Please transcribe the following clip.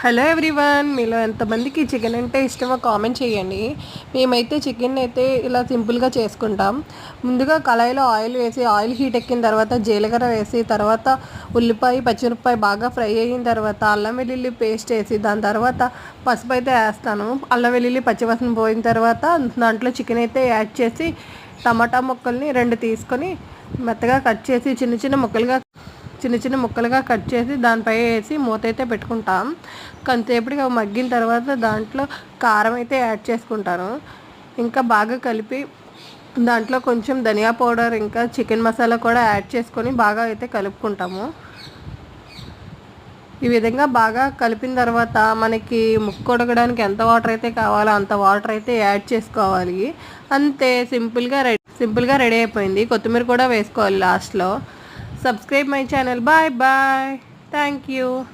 Hello everyone మీలో ఎంతమందికి chicken అంటే ఇష్టమో కామెంట్ చేయండి. మేమైతే చికెన్ అయితే ఇలా సింపుల్గా చేసుకుంటాం. ముందుగా కళాయిలో ఆయిల్ వేసి ఆయిల్ హీట్ ఎక్కిన తర్వాత జీలకర్ర వేసి తర్వాత ఉల్లిపాయ పచ్చిమిరపాయ బాగా ఫ్రై అయిన తర్వాత అల్లం వెల్లుల్లి పేస్ట్ వేసి దాని తర్వాత పసుపు అయితే వేస్తాను. అల్లం వెల్లుల్లి పచ్చివాసన పోయిన తర్వాత దాంట్లో చికెన్ అయితే యాడ్ చేసి టమాటా ముక్కల్ని రెండు తీసుకొని మెత్తగా కట్ చేసి చిన్న చిన్న ముక్కలుగా చిన్న చిన్న ముక్కలుగా కట్ చేసి దానిపై వేసి మూత అయితే పెట్టుకుంటాం. కొంతసేపటికి అవి మగ్గిన తర్వాత దాంట్లో కారం అయితే యాడ్ చేసుకుంటాను. ఇంకా బాగా కలిపి దాంట్లో కొంచెం ధనియా పౌడర్ ఇంకా చికెన్ మసాలా కూడా యాడ్ చేసుకొని బాగా అయితే కలుపుకుంటాము. ఈ విధంగా బాగా కలిపిన తర్వాత మనకి ముక్కు ఉడకడానికి ఎంత వాటర్ అయితే కావాలో అంత వాటర్ అయితే యాడ్ చేసుకోవాలి. అంతే సింపుల్గా రెడీ సింపుల్గా రెడీ అయిపోయింది. కొత్తిమీర కూడా వేసుకోవాలి లాస్ట్లో. Subscribe my channel. Bye-bye. Thank you.